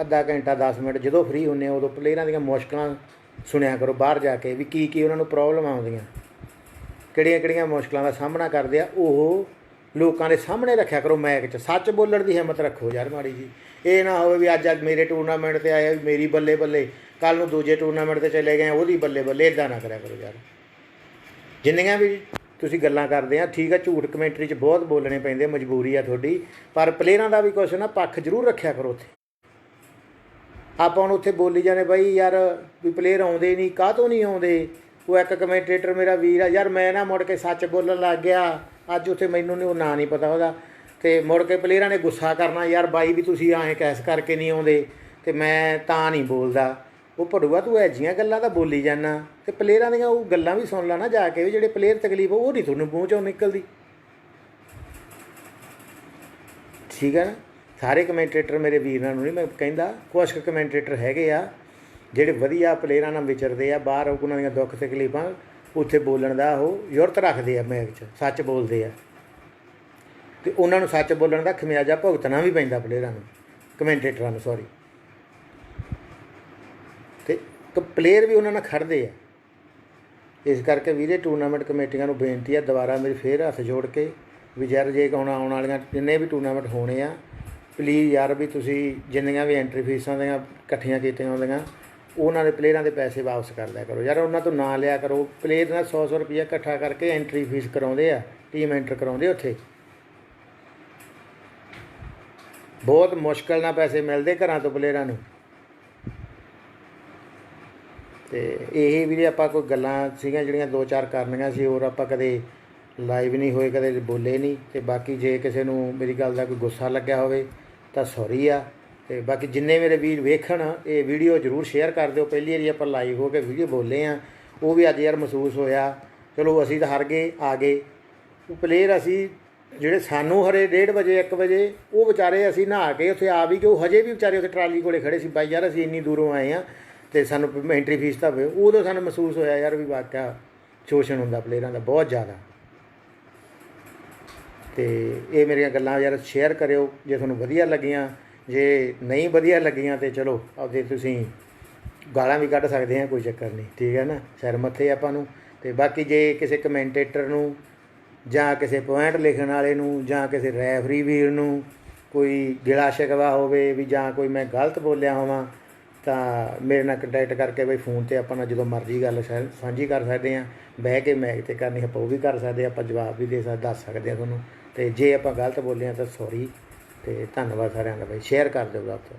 ਅੱਧਾ ਘੰਟਾ 10 ਮਿੰਟ ਜਦੋਂ ਫ੍ਰੀ ਹੁੰਨੇ ਆ, ਉਦੋਂ ਪਲੇਅਰਾਂ ਦੀਆਂ ਮੁਸ਼ਕਲਾਂ ਸੁਣਿਆ ਕਰੋ ਬਾਹਰ ਜਾ ਕੇ ਵੀ ਕੀ ਕੀ ਉਹਨਾਂ ਨੂੰ ਪ੍ਰੋਬਲਮ ਆਉਂਦੀਆਂ। ਕਿਹੜੀਆਂ ਕਿਹੜੀਆਂ ਮੁਸ਼ਕਲਾਂ ਦਾ ਸਾਹਮਣਾ ਕਰਦੇ ਆ, ਉਹ ਲੋਕਾਂ ਦੇ ਸਾਹਮਣੇ ਰੱਖਿਆ ਕਰੋ ਮੈਚ 'ਚ। ਸੱਚ ਬੋਲਣ ਦੀ ਹਿੰਮਤ ਰੱਖੋ ਯਾਰ ਮਾੜੀ ਜੀ। ਇਹ ਨਾ ਹੋਵੇ ਵੀ ਅੱਜ ਅੱਜ ਮੇਰੇ ਟੂਰਨਾਮੈਂਟ ਤੇ ਆਇਆ ਵੀ ਮੇਰੀ ਬੱਲੇ ਬੱਲੇ ਕੱਲ ਨੂੰ ਦੂਜੇ ਟੂਰਨਾਮੈਂਟ ਤੇ ਚਲੇ ਗਏ, ਉਹਦੀ ਬੱਲੇ ਬੱਲੇ ਇਦਾਂ ਨਾ ਕਰਿਆ ਕਰੋ ਯਾਰ। ਜਿੰਨੀਆਂ ਵੀ ਤੁਸੀਂ ਗੱਲਾਂ ਕਰਦੇ ਆ, ਠੀਕ ਆ, ਝੂਠ ਕਮੈਂਟਰੀ 'ਚ ਬਹੁਤ ਬੋਲਣੇ ਪੈਂਦੇ, ਮਜਬੂਰੀ ਆ ਤੁਹਾਡੀ, ਪਰ ਪਲੇਅਰਾਂ ਦਾ ਵੀ ਕੁਛ ਨਾ ਪੱਖ ਜ਼ਰੂਰ ਰੱਖਿਆ ਕਰੋ ਉੱਥੇ। ਆਪਾਂ ਹੁਣ ਉੱਥੇ ਬੋਲੀ ਜਾਂਦੇ ਬਾਈ ਯਾਰ ਵੀ ਪਲੇਅਰ ਆਉਂਦੇ ਨਹੀਂ ਕਾਹ ਤੋਂ ਨਹੀਂ ਆਉਂਦੇ? ਉਹ ਇੱਕ ਕਮੈਂਟੇਟਰ ਮੇਰਾ ਵੀਰ ਆ, ਯਾਰ ਮੈਂ ਨਾ ਮੁੜ ਕੇ ਸੱਚ ਬੋਲਣ ਲੱਗ ਗਿਆ, ਅੱਜ ਉੱਥੇ ਮੈਨੂੰ ਨਹੀਂ ਉਹ ਨਾਂ ਨਹੀਂ ਪਤਾ ਉਹਦਾ। ਤੇ ਮੁੜ ਕੇ ਪਲੇਅਰਾਂ ਨੇ ਗੁੱਸਾ ਕਰਨਾ, ਯਾਰ ਬਾਈ ਵੀ ਤੁਸੀਂ ਐਂ ਕੈਸ ਕਰਕੇ ਨਹੀਂ ਆਉਂਦੇ, ਤੇ ਮੈਂ ਤਾਂ ਨਹੀਂ ਬੋਲਦਾ। ਉਹ ਭੜੂਆ, ਤੂੰ ਐਜੀਆਂ ਗੱਲਾਂ ਤਾਂ ਬੋਲੀ ਜਾਂਦਾ ਤੇ ਪਲੇਅਰਾਂ ਦੀਆਂ ਉਹ ਗੱਲਾਂ ਵੀ ਸੁਣ ਲੈ ਨਾ ਜਾ ਕੇ ਵੀ ਜਿਹੜੇ ਪਲੇਅਰ ਤਕਲੀਫ ਉਹ ਨਹੀਂ ਤੁਹਾਨੂੰ ਮੂੰਹ ਚੋਂ ਨਿਕਲਦੀ। ਠੀਕ ਹੈ ਨਾ? ਸਾਰੇ ਕਮੈਂਟੇਟਰ ਮੇਰੇ ਵੀਰਾਂ ਨੂੰ ਨਹੀਂ ਮੈਂ ਕਹਿੰਦਾ ਕੁਝ ਕੁ ਕਮੈਂਟੇਟਰ ਹੈਗੇ ਆ, ਜਿਹੜੇ ਵਧੀਆ ਪਲੇਅਰਾਂ ਨਾਲ ਵਿਚਰਦੇ ਆ, ਬਾਹਰ ਉਹਨਾਂ ਦੀਆਂ ਦੁੱਖ ਤਕਲੀਫਾਂ, ਉੱਥੇ ਬੋਲਣ ਦਾ ਉਹ ਯੁਰਤ ਰੱਖਦੇ ਆ ਮੈਚ 'ਚ, ਸੱਚ ਬੋਲਦੇ ਆ। ਤੇ ਉਹਨਾਂ ਨੂੰ ਸੱਚ ਬੋਲਣ ਦਾ ਖਮਿਆਜਾ ਭੁਗਤਣਾ ਵੀ ਪੈਂਦਾ ਪਲੇਅਰਾਂ ਨੂੰ ਕਮੈਂਟੇਟਰਾਂ ਨੂੰ ਸੌਰੀ ਤੇ ਪਲੇਅਰ ਵੀ ਉਹਨਾਂ ਨਾਲ ਖੜਦੇ ਆ। ਇਸ ਕਰਕੇ ਵੀਰੇ ਟੂਰਨਾਮੈਂਟ ਕਮੇਟੀਆਂ ਨੂੰ ਬੇਨਤੀ ਆ, ਦੁਬਾਰਾ ਮੇਰੀ ਫੇਰ ਹੱਥ ਜੋੜ ਕੇ ਵੀ ਯਾਰ ਜੇ ਹੁਣ ਆਉਣ ਵਾਲੀਆਂ ਜਿੰਨੇ ਵੀ ਟੂਰਨਾਮੈਂਟ ਹੋਣੇ ਆ ਪਲੀਜ਼ ਯਾਰ ਵੀ ਤੁਸੀਂ ਜਿੰਨੀਆਂ ਵੀ ਐਂਟਰੀ ਫੀਸਾਂ ਦੀਆਂ ਇਕੱਠੀਆਂ ਕੀਤੀਆਂ ਹੁੰਦੀਆਂ, ਉਹਨਾਂ ਦੇ ਪਲੇਅਰਾਂ ਦੇ ਪੈਸੇ ਵਾਪਸ ਕਰ ਲਿਆ ਕਰੋ। ਯਾਰ ਉਹਨਾਂ ਤੋਂ ਨਾ ਲਿਆ ਕਰੋ। ਪਲੇਅਰ ਨਾਲ 100 100 ਰੁਪਈਆ ਇਕੱਠਾ ਕਰਕੇ ਐਂਟਰੀ ਫੀਸ ਕਰਾਉਂਦੇ ਆ ਟੀਮ ਐਂਟਰ ਕਰਾਉਂਦੇ ਉੱਥੇ। ਬਹੁਤ ਮੁਸ਼ਕਲ ਨਾਲ ਪੈਸੇ ਮਿਲਦੇ ਘਰਾਂ ਤੋਂ ਪਲੇਅਰਾਂ ਨੂੰ। ਤੇ ਇਹ ਵੀਰੇ ਆਪਾਂ ਕੋਈ ਗੱਲਾਂ ਸੀਗੀਆਂ ਜਿਹੜੀਆਂ ਦੋ ਚਾਰ ਕਰਨੀਆਂ ਸੀ, ਹੋਰ ਆਪਾਂ ਕਦੇ ਲਾਈਵ ਨਹੀਂ ਹੋਏ, ਕਦੇ ਬੋਲੇ ਨਹੀਂ। ਤੇ ਬਾਕੀ ਜੇ ਕਿਸੇ ਨੂੰ ਮੇਰੀ ਗੱਲ ਦਾ ਕੋਈ ਗੁੱਸਾ ਲੱਗਿਆ ਹੋਵੇ ਤਾਂ ਸੌਰੀ ਆ। ਤੇ ਬਾਕੀ ਜਿੰਨੇ ਮੇਰੇ ਵੀਰ ਵੇਖਣ, ਇਹ ਵੀਡੀਓ ਜਰੂਰ ਸ਼ੇਅਰ ਕਰ ਦਿਓ। ਪਹਿਲੀ ਵਾਰੀ ਆਪਾਂ ਲਾਈਵ ਹੋ ਕੇ ਵੀਡੀਓ ਬੋਲੇ ਆ, ਉਹ ਵੀ ਅੱਜ ਯਾਰ ਮਹਿਸੂਸ ਹੋਇਆ। ਚਲੋ ਅਸੀਂ ਤਾਂ ਹਰ ਗਏ, ਆ ਗਏ। ਉਹ ਪਲੇਅਰ ਅਸੀਂ ਜਿਹੜੇ ਸਾਨੂੰ ਹਰੇ 1:30 ਵਜੇ 1 ਵਜੇ, ਉਹ ਵਿਚਾਰੇ ਅਸੀਂ ਨਹਾ ਕੇ ਉੱਥੇ ਆ ਵੀ ਕਿ ਉਹ ਹਜੇ ਵੀ ਵਿਚਾਰੇ ਉੱਥੇ ਟਰਾਲੀ ਕੋਲੇ ਖੜੇ ਸੀ। ਬਾਈ ਯਾਰ ਅਸੀਂ ਇੰਨੀ ਦੂਰੋਂ ਆਏ ਆ ਤੇ ਸਾਨੂੰ ਐਂਟਰੀ ਫੀਸ ਤਾਂ ਹੋਵੇ, ਉਦੋਂ ਸਾਨੂੰ ਮਹਿਸੂਸ ਹੋਇਆ ਯਾਰ ਵੀ ਵਾਕਿਆ ਸ਼ੋਸ਼ਣ ਹੁੰਦਾ ਪਲੇਅਰਾਂ ਦਾ ਬਹੁਤ ਜ਼ਿਆਦਾ। ਤੇ ਇਹ ਮੇਰੀਆਂ ਗੱਲਾਂ ਯਾਰ ਸ਼ੇਅਰ ਕਰਿਓ, ਜੇ ਤੁਹਾਨੂੰ ਵਧੀਆ ਲੱਗੀਆਂ, ਜੇ ਨਹੀਂ ਵਧੀਆ ਲੱਗੀਆਂ ਤੇ ਚਲੋ, ਆਪਦੇ ਤੁਸੀਂ ਗਾਲਾਂ ਵੀ ਕੱਢ ਸਕਦੇ ਆ, ਕੋਈ ਚੱਕਰ ਨਹੀਂ, ਠੀਕ ਹੈ ਨਾ? ਸਿਰ ਮੱਥੇ ਆਪਾਂ ਨੂੰ। ਤੇ ਬਾਕੀ ਜੇ ਕਿਸੇ ਕਮੈਂਟੇਟਰ ਨੂੰ, ਜਾਂ ਕਿਸੇ ਪੁਆਇੰਟ ਲਿਖਣ ਵਾਲੇ ਨੂੰ, ਜਾਂ ਕਿਸੇ ਰੈਫਰੀ ਵੀਰ ਨੂੰ ਕੋਈ ਗਿਲਾ ਸ਼ਿਕਵਾ ਹੋਵੇ ਵੀ ਜਾਂ ਕੋਈ ਮੈਂ ਗਲਤ ਬੋਲਿਆ ਹੋਵਾਂ ਤਾਂ ਮੇਰੇ ਨਾਲ ਕੰਟੈਕਟ ਕਰਕੇ ਬਈ ਫੋਨ ਤੇ ਆਪਾਂ ਨਾਲ ਜਦੋਂ ਮਰਜ਼ੀ ਗੱਲ ਸਾਂਝੀ ਕਰ ਸਕਦੇ ਆ ਬਹਿ ਕੇ ਮੈਚ ਤੇ ਕਰਨੀ ਆਪਾਂ ਉਹ ਵੀ ਕਰ ਸਕਦੇ ਆ ਆਪਾਂ ਜਵਾਬ ਵੀ ਦੇ ਸਕਦੇ ਦੱਸ ਸਕਦੇ ਆ ਤੁਹਾਨੂੰ, ਤੇ ਜੇ ਆਪਾਂ ਗਲਤ ਬੋਲੇ ਆ ਤਾਂ ਸੌਰੀ ਤੇ ਧੰਨਵਾਦ ਸਾਰਿਆਂ ਦਾ ਬਈ ਸ਼ੇਅਰ ਕਰ ਦਿਓ ਵੱਧ ਤੋਂ।